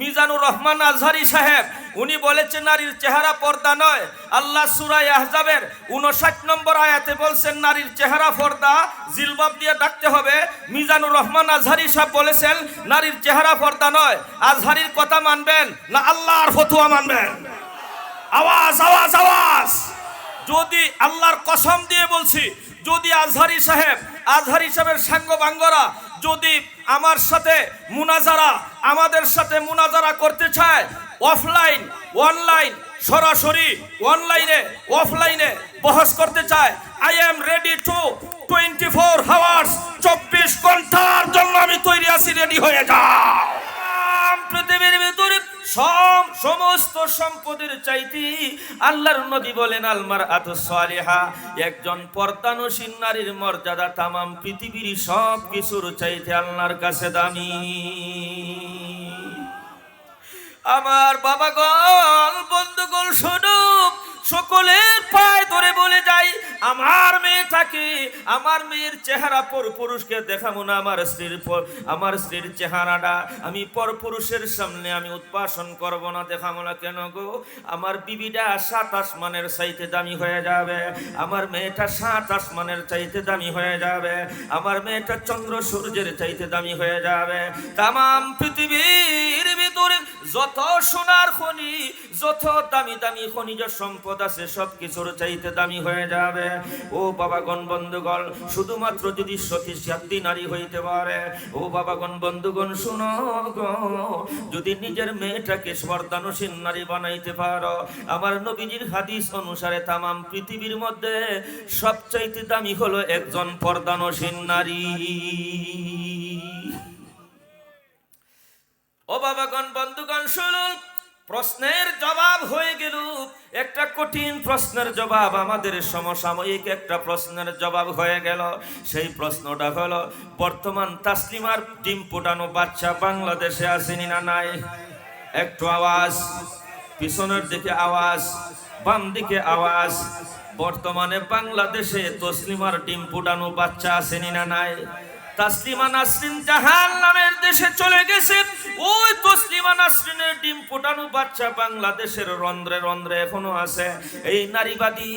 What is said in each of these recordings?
মিজানুর রহমান আজহারি সাহেব, উনি বলেছেন নারীর চেহারা পর্দা নয়। আল্লাহ সুরাই আহজাবের উনষাট নম্বর আয়াতে বলছেন, নারীর চেহারা পর্দা জিলবাব দিয়ে ডাকতে হবে। মিজানুর রহমান আজহারি সাহেব বলেছেন, নারীর চেহারা পর্দা নয়। আজহারির কথা মানবেন না আল্লাহর ফতুয়া মানবেন। আওয়াজ আওয়াজ আওয়াজ। যদি আল্লাহর কসম দিয়ে বলছি, যদি আজহারি সাহেব, আজহারি সাহেবের সাঙ্গ বাঙ্গরা যদি আমার সাথে মুনাজারা আমাদের সাথে মুনাজারা করতে চায় অফলাইন অনলাইন সরাসরি অনলাইনে অফলাইনে বহস করতে চায় I am ready to twenty four hours চব্বিশ ঘণ্টার জন্য আমি তৈরি আছি রেডি হয়ে যাও। পৃথিবীর সব সমস্ত সম্পদের চাইতে আল্লাহর নবী বলেন আলমার আত সালেহা, একজন পর্দানসীন নারীর মর্যাদা তামাম পৃথিবীর সব কিছুর চাইতে আল্লাহর কাছে দামি। আমার বাবা গল বন্ধুগল স্বরূপ সকলের পায়ে ধরে বলে যাই, আমার মেয়েটাকে, আমার মেয়ের চেহারা পর পুরুষকে দেখাবো না আমার স্ত্রীর আমার স্ত্রীর চেহারাটা আমি পর পুরুষের সামনে আমি উৎপাসন করব না, দেখাবো না কেন গো? আমার বিবিটা সাত আসমানের চাইতে দামি হয়ে যাবে, আমার মেয়েটা সাত আসমানের চাইতে দামি হয়ে যাবে, আমার মেয়েটা চন্দ্র সূর্যের চাইতে দামি হয়ে যাবে। তাম পৃথিবীর ভিতরে যত সোনার খনি, যত দামি দামি খনিজ সম্পদ আছে সব কিছুর চাইতে দামি হয়ে যাবে। ও বাবাগণ বন্ধুগণ, শুধুমাত্র যদি সতী সাধ্যী নারী হইতে পারে, ও বাবাগণ বন্ধুগণ, শুনো যদি নিজের মেয়েটাকে স্পর্দানুসীন নারী বানাইতে পারো, আমার নবীজির হাদিস অনুসারে তামাম পৃথিবীর মধ্যে সবচাইতে দামি হলো একজন পর্দানসীন নারী। ও বাবাগণ বন্ধুগণ, শুনুন। প্রশ্নের জবাব হয়ে গেল। একটা কঠিন প্রশ্নের জবাব, আমাদের সমসাময়িক একটা প্রশ্নের জবাব হয়ে গেল। সেই প্রশ্নটা হলো, বর্তমান তাসলিমার ডিম ফুটানো বাচ্চা বাংলাদেশে আসেনি না নাই? একটু আওয়াজ, পিছনের দিকে আওয়াজ, বাম দিকে আওয়াজ। বর্তমানে বাংলাদেশে তসলিমার ডিম ফুটানো বাচ্চা আসেনি না নাই? তাসলিমা নাসরিন জাহান নামের দেশে চলে গেছে ওই তসলিমা নাসরিনের ডিম ফোটানো বাচ্চা বাংলাদেশের রন্ধ্রে রন্ধ্রে এখনও আছে। এই নারীবাদী,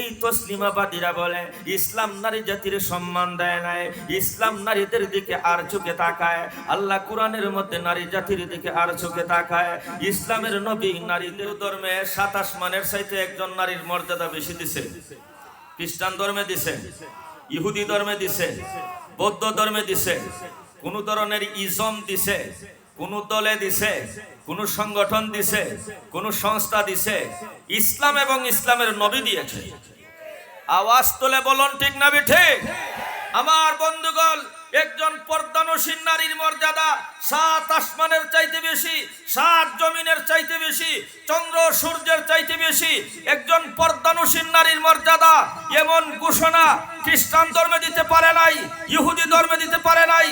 এই তসলিমাবাদীরা বলে, ইসলাম নারী জাতির সম্মান দেয় নাই। ইসলাম নারীদের দিকে আর চোখে তাকায়। আল্লাহ কোরআনের মধ্যে নারী জাতির দিকে আর চোখে তাকায়। ইসলামের নবী নারীদের ধর্মে সাতাশ মানের চাইতে একজন নারীর মর্যাদা বেশি দিছে। খ্রিস্টান ধর্মে দিছে। ইহুদি ধর্মে দিছে। বৌদ্ধ ধর্মে দিছে, কোন ধরনের ইজম দিছে, কোন দলে দিছে, কোন সংগঠন দিছে, কোন সংস্থা দিছে, ইসলাম এবং ইসলামের নবী দিয়েছে। আওয়াজ তোলে বলুন ঠিক না ঠিক? আমার বন্ধুগণ একজন পর্দানসীন নারীর মর্যাদা সাত আসমানের চাইতে বেশি, সাত জমিনের চাইতে বেশি, চন্দ্র সূর্যের চাইতে বেশি। একজন পর্দানসীন নারীর মর্যাদা এমন ঘোষণা খ্রিস্টান ধর্মে দিতে পারে নাই, ইহুদি ধর্মে দিতে পারে নাই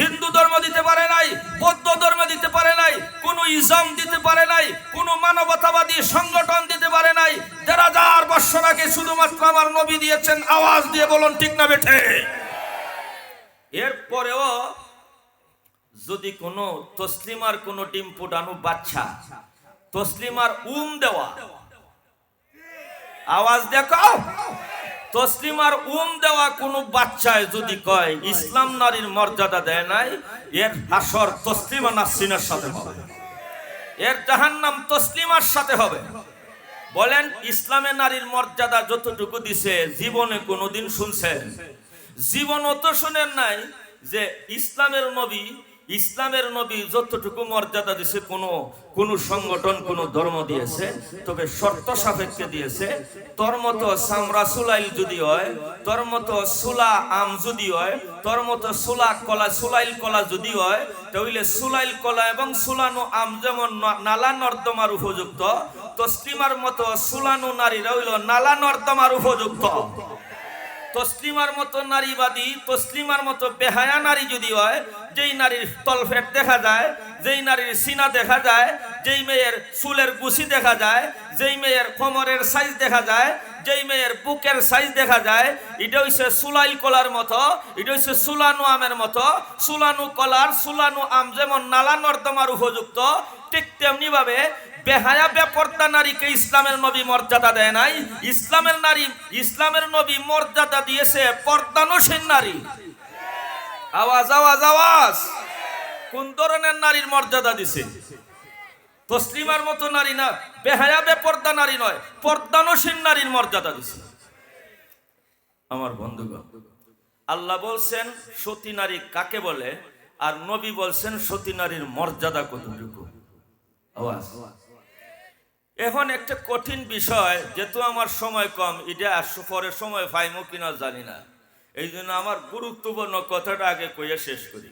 হিন্দু ধর্ম দিতে পারে নাই, বৌদ্ধ ধর্মে দিতে পারে নাই, কোনো ইসলাম দিতে পারে নাই, কোনো মানবতাবাদী সংগঠন দিতে পারে নাই। হাজার বৎসর আগে শুধুমাত্র আমার নবী দিয়েছেন, আওয়াজ দিয়ে বলুন, ঠিক না বেঠে? এরপরেও যদি কোনো তসলিমার কোনো ডিম ফুটানো বাচ্চা, তসলিমার উম দেওয়া, আওয়াজ দেখো তসলিমার উম দেওয়া কোনো বাচ্চায় যদি কয়, ইসলাম নারীর মর্যাদা দেয় নাই, এর হাসর তসলিমা নাসরিনের সাথে হবে। এর জাহান্নাম তসলিমার সাথে হবে। বলেন, ইসলামে নারীর মর্যাদা যতটুকু দিছে, জীবনে কোনোদিন শুনছেন জীবন অত শোনেন নাই যে ইসলামের নবী ইসলামের নবী যতটুকু মর্যাদা দিছে কোনো, কোন সংগঠন, কোন ধর্ম দিয়েছে, তবে শর্ত সাপেক্ষে দিয়েছে, তোর মতো সামরা সুলাইল যদি হয়, তোর মতো সুলা আম যদি হয়, তোর মতো সুলা কলা, সুলাইল কলা যদি হয়, তাহলে সুলাইল কলা এবং সুলানো আম যেমন নালা নর্দমার উপযুক্ত, তসলিমার মতো সুলানো নারীরা হইল নালা নর্দমার উপযুক্ত। তসলিমার মতো নারীবাদী, তসলিমার মতো বেহায়া নারী যদি হয়, যেই নারীর তলফেট দেখা যায়, যেই নারীর সিনা দেখা যায়, যেই মেয়ের চুলের গুছি দেখা যায়, যেই মেয়ের কোমরের সাইজ দেখা যায়, যেই মেয়ের বুকের সাইজ দেখা যায়, এটা হইছে সুলাইল কলার মতো, এটা হইছে সুলানু আমের মতো, সুলানু কলার, সুলানু আম যেমন নালা নর্দমার উপযুক্ত, ঠিক তেমনি ভাবে বেহায়া বেপর্দা নারীকে ইসলামের নবী মর্যাদা দেয় নাই। ইসলামের নারী, ইসলামের নবী মর্যাদা দিয়েছে পর্দানসীন নারী। আওয়াজ আওয়াজ আওয়াজ। কোন ধরনের নারীর মর্যাদা দিছে? তসলিমার মতো নারী না, বেহায়া বেপর্দা নারী নয়, পর্দানসীন নারীর মর্যাদা দিছে। আমার বন্ধুগণ, আল্লাহ বলছেন, সতী নারী কাকে বলে? আর নবী বলছেন, সতী নারীর মর্যাদা কতটুকু? আওয়াজ। এখন একটা কঠিন বিষয়, যেহেতু আমার সময় কম, এটা পরে সময় পাইমো কিনা জানি না। এই জন্য আমার গুরুত্বপূর্ণ কথাটা আগে কইয়া শেষ করি।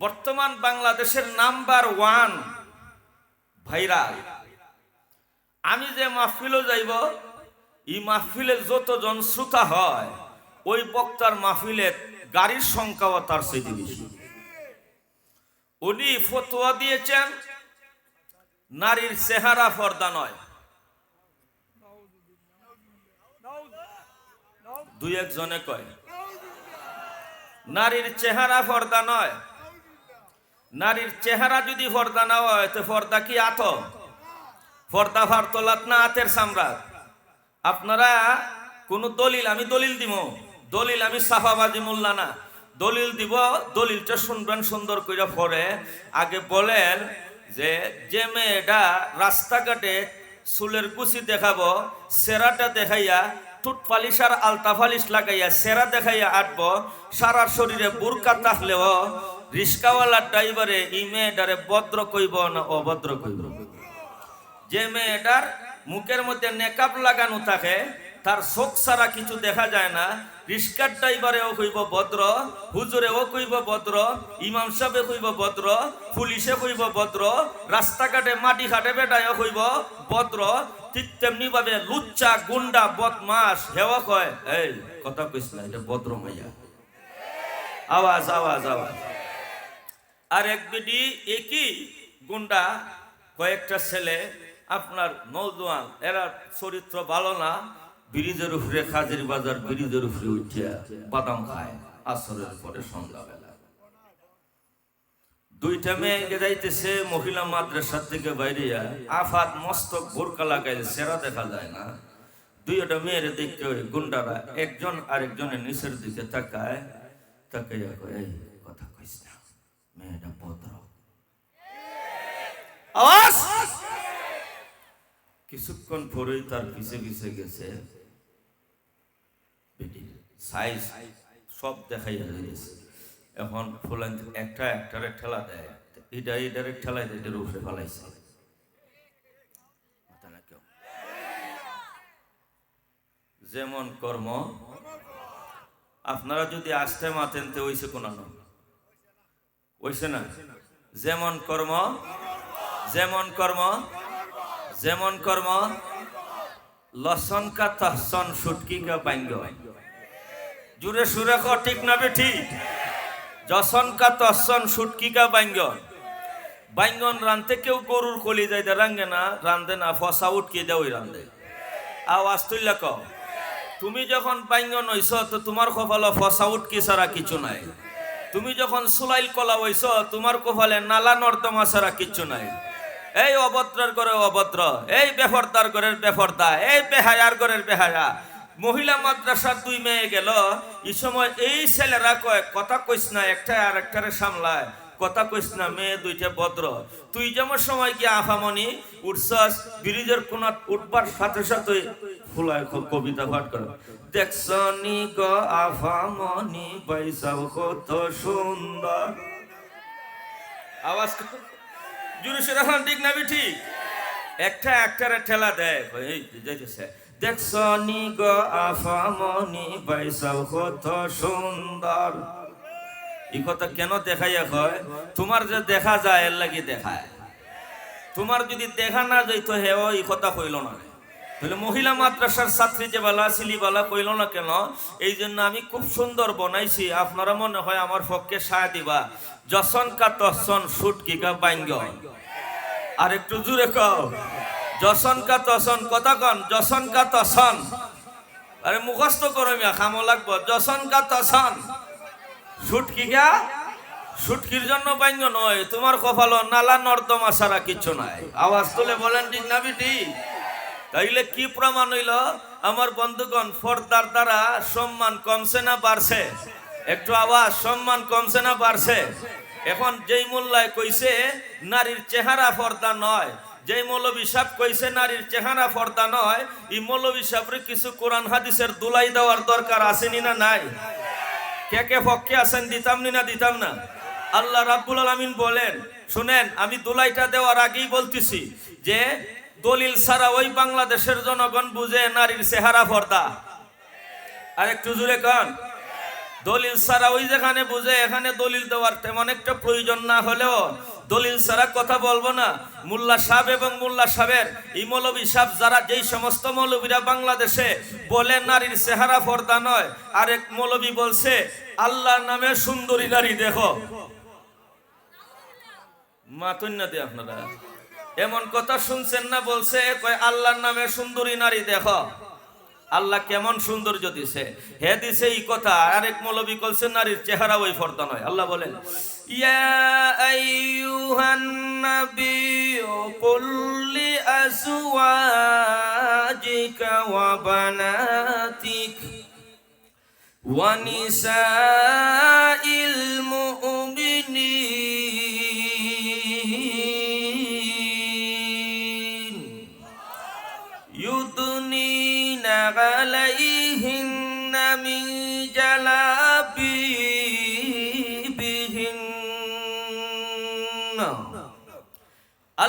বর্তমান বাংলাদেশের নাম্বার ওয়ান ভাইরাল। আমি যে মাহফিলও যাইব, এই মাহফিলে যতজন শ্রোতা হয়, ওই বক্তার মাহফিলে গাড়ির সংখ্যাও তার বেশি। উনি ফতোয়া দিয়েছেন নারীর চেহারা পর্দা নয়। দুই একজনে কয়, নারীর চেহারা পর্দা নয়। নারীর চেহারা যদি পর্দা না হয়, তো পর্দা কি আত পর্দা ফারতলাত না আতের সামরাত আপনারা কোন দলিল, আমি দলিল দিব। দলিল আমি সাফাবাজি মোল্লা না। দলিল দিব, দলিলটা শুনবেন সুন্দর করে পরে। আগে বলেন যে যে মেয়েটা রাস্তাঘাটে চুলের কুচি দেখাবো, সেরাটা দেখাইয়া টুট পালিশ আর আলতা পালিশ লাগাইয়া সেরা দেখাইয়া আটব, সারা শরীরে বুরকা থাকলেও রিস্কাওয়ালা ড্রাইভারে ই মেয়েটারে ভদ্র কইব না অভদ্র কইব? যে মেয়েটার মুখের মধ্যে নেকাপ লাগানো থাকে তার চোখ ছাড়া কিছু দেখা যায় না। রিস্কার ড্রাইভারেও কইব ভদ্র হুজুরেও কইব ভদ্র, ইমাম সাহেবে কইব ভদ্র, পুলিশে কইব ভদ্র, রাস্তাঘাটে মাটি ঘাটে বেটায়ও কইব ভদ্র, ঠিক তেমনি ভাবে লুচ্চা, গুন্ডা বদমাস হেওয়া কয়। এই, কথা কইস না, এটা ভদ্র মাইয়া। আওয়াজ আওয়াজ আওয়াজ। আর এক বিডি একই গুন্ডা, কয়েকটা ছেলে, আপনার নৌজওয়ান এরা চরিত্র ভালো না। ব্রিজের উপরে খাজির বাজার, ব্রিজের উপরে উঠিয়া বাদাম খায়, আসরের পরে সন্ধ্যাবেলা। দুইটা মেয়ে যাইতেছে, মহিলা মাদ্রাসার থেকে বাইরে আফাত মস্তক বোরকা লাগাইলে সেরা দেখা যায় না। দুইটা মেয়ের ওই গুন্ডারা একজন আরেকজনের নিচের দিকে তাকায়, তাকাইয়া এই কথা কইস না, মেয়েটা ভদ্র। কিছুক্ষণ পরেই তার পিছে পিছে গেছে। সাইজ সব দেখাইয়া গেছে এখন ফুলান একটা একটারে ঠেলা দেয় এটা এটারে ঠেলাই দেয়, এটার উপরে ফেলাইছে। যেমন কর্ম, আপনারা যদি আসতে মাতেন তো ওইসে কোন না? যেমন কর্ম যেমন কর্ম যেমন কর্ম, লসন কা তহসন সুটকি কা বাইঙ্গ জুড়ে সুরে ক, ঠিক না বে ঠিক? যশন কা তহসন সুটকি কা বাইঙ্গন বাইঙ্গন রানতে কেউ গরুর কলি যাইতে রাঙ্গে না রান্ধে না, ফসা উটকি দে ওই রান্ধে আওয়াজ তুললে ক, তুমি যখন বাইঙ্গন হইছ, তো তোমার কপালে ফসা উটকি ছাড়া কিছু নাই। তুমি যখন সুলাইল কলা হইছ তোমার কপালে নালা নর্দমা ছাড়া কিচ্ছু নাই। এই অভদ্রের ঘরে অভদ্র, এই বেফরদার ঘরের বেফরদা, এই বেহায়ার ঘরের বেহায়া। মহিলা মাদ্রাসার দুই মেয়ে গেল। এই সময় এই ছেলেরা কয়, কথা কইস না একটা আর একটারে সামলায়। কথা কইস না, মেয়ে দুইটা ভদ্র। তুই যেমন সময় কি আফামনি উঠছস, ব্রিজের কোনাত উঠবার সাথে সাথে ফুলায় কবিতা পাঠ করে। দেখছনি গ আফামনি কত সুন্দর। আওয়াজ। জুড়ে ঠিক না ঠিক? একটা একটারে ঠেলা দেয়। যাইতেছে। দেখছ নি গো আফামনি বাইসাও কত সুন্দর। কথা কেন দেখাইয়া হয় তোমার যে দেখা যায়, এর লাগি দেখায়। তোমার যদি দেখা না যাইতো, হেও এই কথা কইল না তাহলে মহিলা মাদ্রাসার ছাত্রী যে বালা, সিলি বালা কইল না কেন? এই জন্য আমি খুব সুন্দর বনাইছি। আপনারা মনে হয় আমার পক্ষে সায় দিবা। যশন কা তসন সুট কি কা বাইঙ্গ আর একটু জুড়ে কও। যশন কা তসন কথা কন, যশন কা তসন আরে মুখস্থ করো মিয়া, খামো লাগবো। যশন কা তসন সুট কি? গা সুটকির জন্য বাইঙ্গ নয়, তোমার কপাল নালা নর্দমা ছাড়া কিচ্ছু নাই। আওয়াজ তুলে বলেন, ঠিক না বিটি? তাইলে কি প্রমাণ হইল? আমার বন্ধুগণ, ফর্দার দ্বারা সম্মান কমছে না বাড়ছে? একটু আওয়াজ, সম্মান কমছে না বাড়ছে? এখন যেই মোল্লায় কইছে, নারীর চেহারা ফর্দা নয় যেই মৌলবী সাহেব কইছে, নারীর চেহারা ফর্দা নয়, এই মৌলবী সাহেবের কিছু কোরআন হাদিসের দুলাই দেওয়ার দরকার আসেনি না নাই? কে কে পক্ষে আছেন দিতাম নি দিতাম না? আল্লাহ রাব্বুল আলামিন বলেন, শুনেন, আমি দুলাইটা দেওয়ার আগেই বলতেছি যে, দলিল ছাড়া ওই বাংলাদেশের জনগণ বুঝে নারীর চেহারা পর্দা আর একটু জুড়ে কন। দলিল ছাড়া ওই যেখানে বুঝে, এখানে দলিল দেওয়ার তেমন একটা প্রয়োজন না হলেও দলিল ছাড়া কথা বলব না। মোল্লা সাহেব এবং মোল্লা সাহেবের এই মৌলবী সাহেব যারা যেই সমস্ত মৌলবীরা বাংলাদেশে বলে নারীর চেহারা পর্দা নয়, আরেক মৌলবী বলছে, আল্লাহর নামে সুন্দরী নারী দেখো। মাতুন্যাতে আপনারা। এমন কথা শুনছেন না, বলছে, কয়, আল্লাহর নামে সুন্দরী নারী দেখো। আল্লাহ কেমন সৌন্দর্য দিছে। হে দিছে এই কথা। আরেক মৌলবী কলছে নারীর চেহারা ওই ফর্দা নয়। আল্লাহ বলেন, ইয়া নাবিয়্যু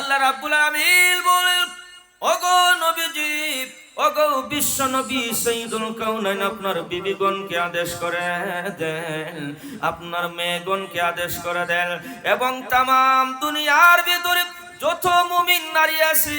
আল্লাহ রাব্বুল আমিন বলেন, ওগো নবীজি, ওগো বিশ্ব নবী সৈদুল কাউনাইন আপনার বিবিগণকে আদেশ করে দেন, আপনার মেয়েগণকে আদেশ করে দেন এবং তাম দুনিয়ার ভিতরে যত মুমিন নারী আছে,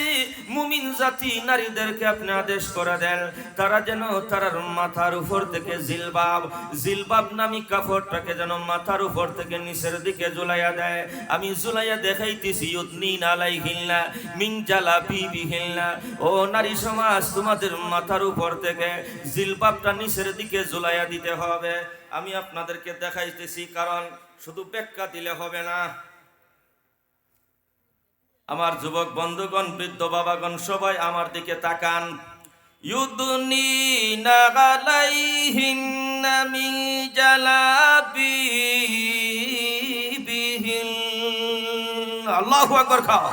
মুমিন জাতি নারীদেরকে আপনি আদেশ করে দেন, তারা যেন তারার মাথার উপর থেকে জিলবাব জিলবাব নামি কাপড়টাকে যেন মাথার উপর থেকে নিচের দিকে জুলাইয়া দেয়। আমি জুলাইয়া দেখাইতেছি ইউদনি নালাই হিল্লা মিং জ্বালা পিবি হিল্লা ও নারী সমাজ, তোমাদের মাথার উপর থেকে জিলবাবটা নিচের দিকে ঝুলাইয়া দিতে হবে। আমি আপনাদেরকে দেখাইতেছি, কারণ শুধু ব্যাখ্যা দিলে হবে না। আমার যুবক বন্ধুগণ, বৃদ্ধ বাবাগণ, সবাই আমার দিকে তাকান। ইউদুনি নাগালাইহিন্না মিন জালাবিবিহিন আল্লাহু আকবার খাও।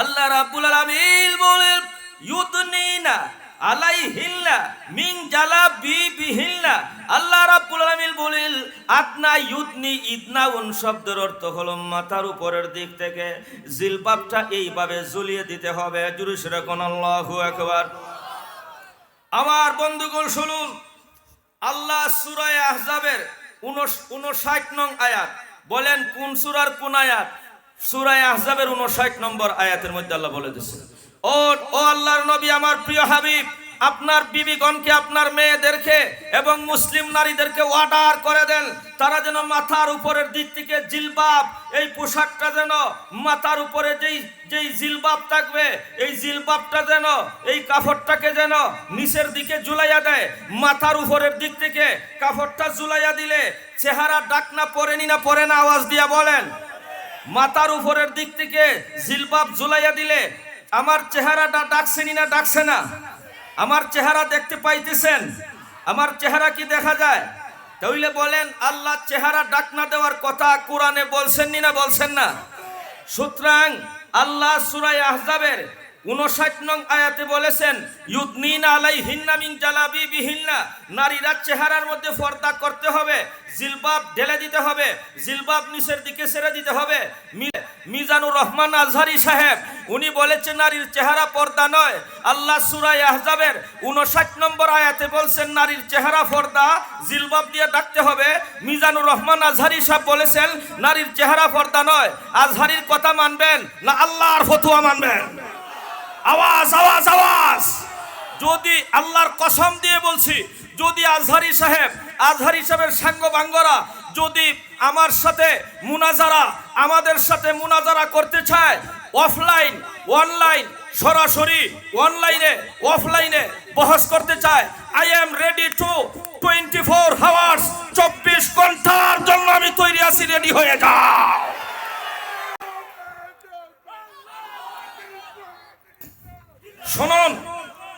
আল্লাহ রাব্বুল আলামিন বলেন ইউদনিনা আলাইহিল্লা মিন জালাবিবিহিল্লা আল্লাহ রাব্বুল আলামিন বলেন আদনা ইউদনি ইদনা উন শব্দের অর্থ হলো মাথার উপরের দিক থেকে জিলবাবটা এইভাবে ঝুলিয়ে দিতে হবে। জুরু সেরা কোন আল্লাহু আকবার। আমার বন্ধুগণ, শুনুন। আল্লাহ সুরায় আহজাবের উনষাট নং আয়াত। বলেন, কোন সুরার কোন আয়াত? সুরায় আহজাবের উনষাট নম্বর আয়াতের মধ্যে আল্লাহ বলে দিচ্ছে ও ও আল্লাহর নবী আমার প্রিয় হাবিব, আপনার বিবিগণকে, আপনার মেয়েদেরকে এবং মুসলিম নারীদেরকে অর্ডার করে দেন। তারা যেন মাথার উপরের দিক থেকে জিলবাব, এই পোশাকটা যেন মাথার উপরে যেই যেই জিলবাব থাকবে, এই জিলবাবটা যেন, এই কাপড়টাকে যেন নিচের দিকে ঝুলাইয়া দেয়। মাথার উপরের দিক থেকে কাপড়টা ঝুলাইয়া দিলে চেহারা ডাকনা পড়েনি না পড়ে না আওয়াজ দিয়া বলেন। মাথার উপরের দিক থেকে জিলবাব ঝুলাইয়া দিলে আমার চেহারাটা ডাকছেনি না, ডাকছে না। আমার চেহারা দেখতে পাইতেছেন। আমার চেহারা কি দেখা যায়? তাহলে বলেন, আল্লাহ চেহারা ডাক না দেওয়ার কথা কোরআনে বলছেননি না বলছেন না? সুতরাং আল্লাহ সুরাই আহজাবের উনষাট নং আয়াতে বলেছেন, ইউদনিন আলাই হিন্না মিং জালাবি বিহিন্না নারীরা চেহারার মধ্যে পর্দা করতে হবে, জিলবাব ঢেলে দিতে হবে, জিলবাব নিচের দিকে ছেড়ে দিতে হবে। মিজানুর রহমান আজহারি সাহেব, উনি বলেছেন, নারীর চেহারা পর্দা নয়। আল্লাহ সুরাই আহজাবের উনষাট নম্বর আয়াতে বলছেন, নারীর চেহারা পর্দা জিলবাব দিয়ে ডাকতে হবে। মিজানুর রহমান আজহারি সাহেব বলেছেন, নারীর চেহারা পর্দা নয়। আজহারির কথা মানবেন না, আল্লাহর ফতুয়া মানবেন। আওয়াজ আওয়াজ আওয়াজ। যদি আল্লাহর কসম দিয়ে বলছি, যদি আজহারি সাহেব, আজহারি সাহেবের সাঙ্গ বাঙ্গরা যদি আমার সাথে মুনাজারা, আমাদের সাথে মুনাজারা করতে চায় অফলাইন অনলাইন সরাসরি অনলাইনে অফলাইনে বহস করতে চায় I am ready to twenty four hours চব্বিশ ঘণ্টার জন্য আমি তৈরি আছি রেডি হয়ে যাও। শুনুন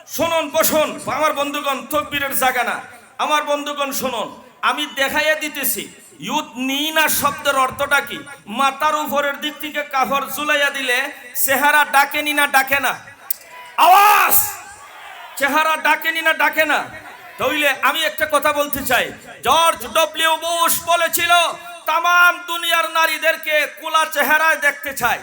শুনুন, বসুন। আমার বন্ধুগণ, তকবীরের জায়গা না। আমার বন্ধুগণ, শুনুন। আমি দেখাইয়া দিতেছি ইউথ নিনা শব্দের অর্থটা কি? মাথার উপরের দিক থেকে কাফর ঝুলাইয়া দিলে চেহারা ডাকেনি না ডাকে না? আওয়াজ! চেহারা ডাকেনি না ডাকে না? তাইলে আমি একটা কথা বলতে চাই। জর্জ ডব্লিউ বুশ বলেছিল তাম দুনিয়ার নারীদেরকে কোলা চেহারায় দেখতে চাই।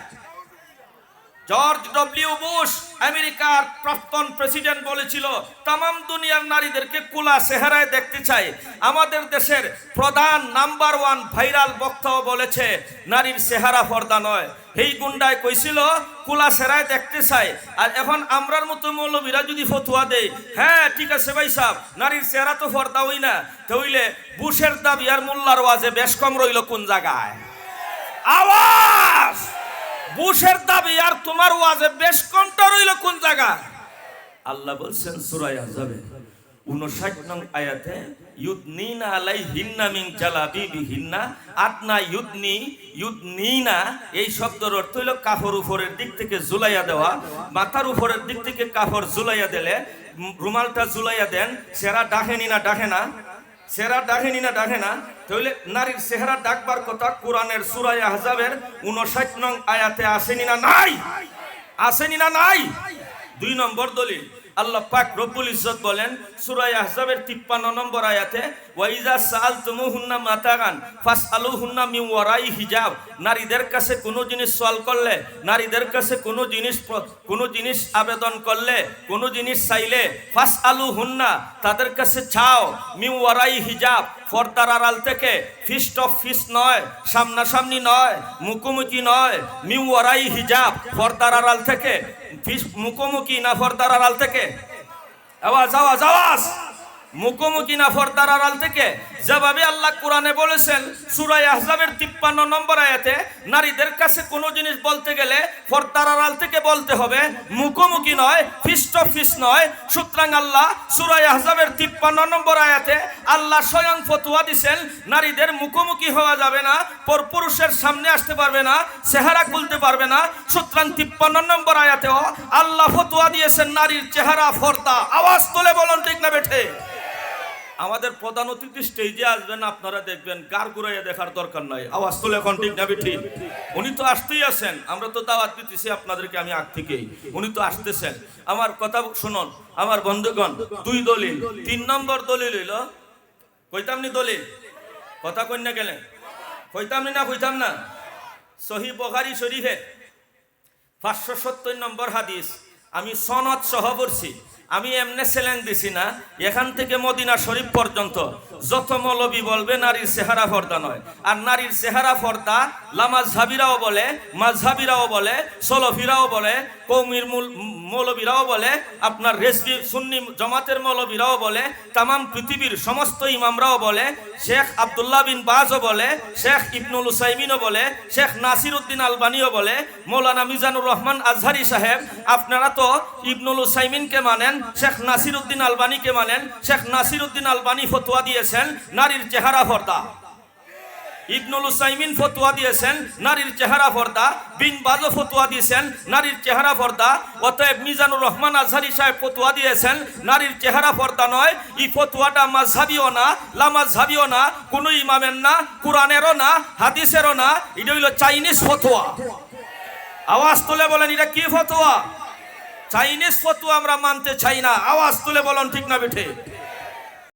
জর্জ ডব্লিউ বুশ আমেরিকার প্রাক্তন প্রেসিডেন্ট বলেছিল তাম দুনিয়ার নারীদেরকে কুলা চেহারায় দেখতে চাই। আমাদের দেশের প্রধান নাম্বার ওয়ান ভাইরাল বক্তাও বলেছে, নারীর চেহারা পর্দা নয়। এই গুন্ডায় কইছিল, কুলা চেহারায় দেখতে চাই। আর এখন আমরার মতো মৌলবীরা যদি ফতুয়া দেয় হ্যাঁ ঠিক আছে ভাই সাহেব, নারীর চেহারা তো পর্দা হই না। তাইলে বুশের দাবি আর মোল্লার ওয়াজে বেশ কম রইল কোন জায়গায়। আওয়াজ! বুশের দাবি, আর তোমার ওয়াজে বেশ কমটা রইল কোন জায়গা আল্লাহ বলছেন সুরাই আজাবে উনষাট নং আয়াতে, ইউদনিনা আলাই হিন্না মিং জালাবি বিহিন্না আতনা ইউদনি, ইউদনিনা এই শব্দের অর্থ হইল কাফর উপরের দিক থেকে জুলাইয়া দেওয়া, মাথার উপরের দিক থেকে কাফর জুলাইয়া দিলে রুমালটা জুলাইয়া দেন, সেরা ডাকেনি না ডাকে না? সেরা ডাকেনি না ডাকে না। তাহলে নারীর চেহারা ডাকবার কথা কোরআনের সুরাই আহজাবের উনষাট নং আয়াতে আসেনি না নাই? আসেনি না নাই? দুই নম্বর দলিল। আল্লাহ পাক রব্বুল ইজ্জত বলেন, সূরা আহজাবের 53 নম্বর আয়াতে, ওয়াইজা সাআলতুমুহুন্না মাতাগান, ফাসআলুহুন্না মিউ ওয়ারাই হিজাব। নারীদের কাছে কোনো জিনিস সওয়াল করলে, নারীদের কাছে কোনো জিনিস কোনো জিনিস আবেদন করলে, কোনো জিনিস চাইলে, ফাসআলুহুন্না তাদের কাছে ছাও মিউ ওয়ারাই হিজাব। পর্দার আড়াল থেকে ফিস্ট অফ ফিস নয়, সামনাসামনি নয়, মুখোমুখি নয় মিউ ওয়ারাই হিজাব। পর্দার আড়াল থেকে মুখোমুখি না পর্দার আড়াল থেকে? আওয়াজ আওয়াজ আওয়াজ! মুখোমুখি না পর্দার আড়াল থেকে যেভাবে আল্লাহ কোরআনে বলেছেন সুরাই আহজাবের তিপ্পান্ন নম্বর আয়াতে, নারীদের কাছে কোনো জিনিস বলতে গেলে পর্দার আড়াল থেকে বলতে হবে, মুখোমুখি নয় ফিস্ট ফিস নয়। সুতরাং আল্লাহ সুরাই আহজাবের তিপ্পান্ন নম্বর আয়াতে আল্লাহ স্বয়ং ফতুয়া দিছেন, নারীদের মুখোমুখি হওয়া যাবে না পর পুরুষের সামনে আসতে পারবে না, চেহারা খুলতে পারবে না। সুতরাং তিপ্পান্ন নম্বর আয়াতেও আল্লাহ ফতুয়া দিয়েছেন, নারীর চেহারা, ফর্দা। আওয়াজ তোলে বলুন, ঠিক না বেঠে? আমাদের প্রধান অতিথি স্টেজে আসবেন, আপনারা দেখবেন, গার গুড়াইয়া দেখার দরকার নাই। আওয়াজ তুলে এখন ঠিক না ঠিক উনি তো আসতেই আছেন, আমরা তো দাওয়াত দিতেছি আপনাদেরকে আমি আগ থেকেই। উনি তো আসতেছেন। আমার কথা শুনুন, আমার বন্ধুগণ, দুই দলিল। তিন নম্বর দলিল হইল, কইতাম নি দলিল? কথা কন্যা গেলেন কইতাম নি না, কইতাম না? সহি বখারি শরীফের পাঁচশো সত্তর নম্বর হাদিস। আমি সনদ সহ পড়ছি। আমি এমনে সেলেং দিছি না এখান থেকে মদিনা শরীফ পর্যন্ত। যত মৌলবি বলবে, নারীর চেহারা ফর্দা নয়। আর নারীর চেহারা ফর্দা লামাজ ঝাবিরাও বলে মাঝহাবিরাও বলে, সলফিরাও বলে, কৌমির মূল, মৌলবীরাও বলে, আপনার রেসবি, সুন্নি জমাতের মৌলবীরাও বলে, তামাম পৃথিবীর সমস্ত ইমামরাও বলে, শেখ আব্দুল্লাহ বিন বাজও বলে, শেখ ইবনুল উসাইমিনও বলে, শেখ নাসির উদ্দিন আলবানিও বলে, মৌলানা মিজানুর রহমান আজহারি সাহেব, আপনারা তো ইবনুল উসাইমিনকে মানেন, শেখ নাসির উদ্দিন আলবানিকে মানেন, শেখ নাসির উদ্দিন আলবানি ফতোয়া দিয়েছেন, নারীর চেহারা পর্দা। ইবনুল উসাইমিন ফতোয়া দিয়েছেন, নারীর চেহারা পর্দা। বিন বাজও ফতোয়া দিয়েছেন, নারীর চেহারা পর্দা। অতএব মিজানুর রহমান আজহারি সাহেব ফতোয়া দিয়েছেন, নারীর চেহারা পর্দা নয়। এই ফতোয়াটা মাঝহাবিও না লামাঝহাবিও না, কোনো ইমামের না, কোরআনেরও না, হাদিসেরও না। এটা হইল চাইনিজ ফতোয়া। আওয়াজ তুলে বলেন, এটা কি ফতোয়া? চাইনিজ ফতোয়া আমরা মানতে চাই না। আওয়াজ তুলে বলেন, ঠিক না বেঠে।